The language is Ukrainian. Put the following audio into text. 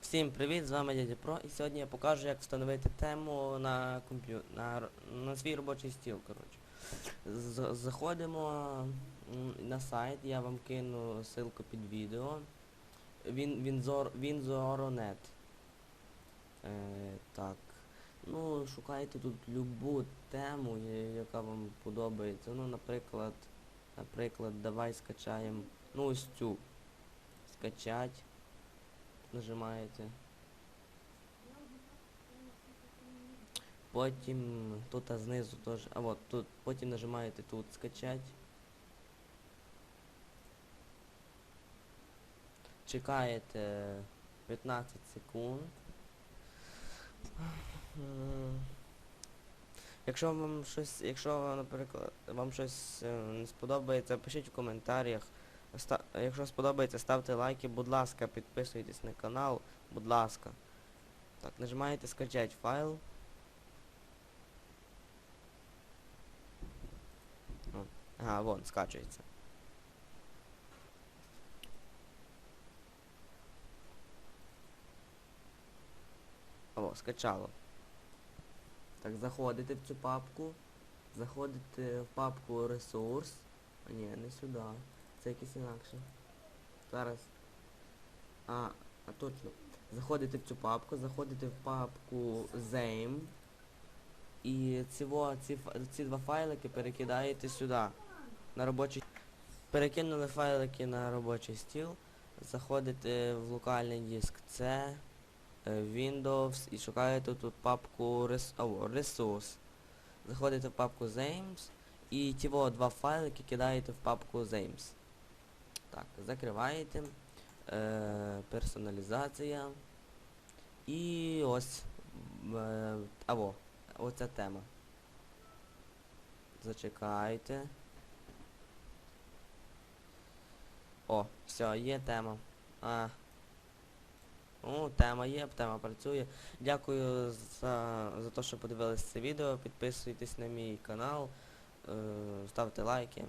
Всім привіт, з вами дядя Про, і сьогодні я покажу, як встановити тему на комп'ю... на, свій робочий стіл, коротше. Заходимо на сайт, я вам кину ссылку під відео. Він, Вінзор, Вінзоронет. Е, так. Ну, шукайте тут любу тему, яка вам подобається. Ну, наприклад, наприклад, давай скачаємо, ну ось цю. Скачать нажимаєте. Потім тут а знизу теж. А от тут потім нажимаєте тут скачать. Чекаєте 15 секунд. Якщо вам щось, якщо, наприклад, вам щось е, не сподобається, пишіть в коментарях. Якщо сподобається, ставте лайки, будь ласка, підписуйтесь на канал, будь ласка. Так, нажимаєте скачать файл. Ага, вон, скачується. О, скачало. Так, заходите в цю папку. Заходите в папку ресурс. А ні, не сюди. Це якесь інакше. Зараз. А, а точно. Заходите в цю папку, заходите в папку Zame. І ці, ці, ці два файлики перекидаєте сюди. На робочий. Перекинули файлики на робочий стіл. Заходите в локальний диск C, е, Windows і шукаєте тут папку Resource. Заходите в папку Zames і ті два файлики кидаєте в папку Zames. Так, закриваєте. Е, персоналізація. І ось. Е, аво, оця тема. Зачекайте. О, все, є тема. А. Ну, тема є, тема працює. Дякую за, за те, що подивилися це відео. Підписуйтесь на мій канал, е, ставте лайки.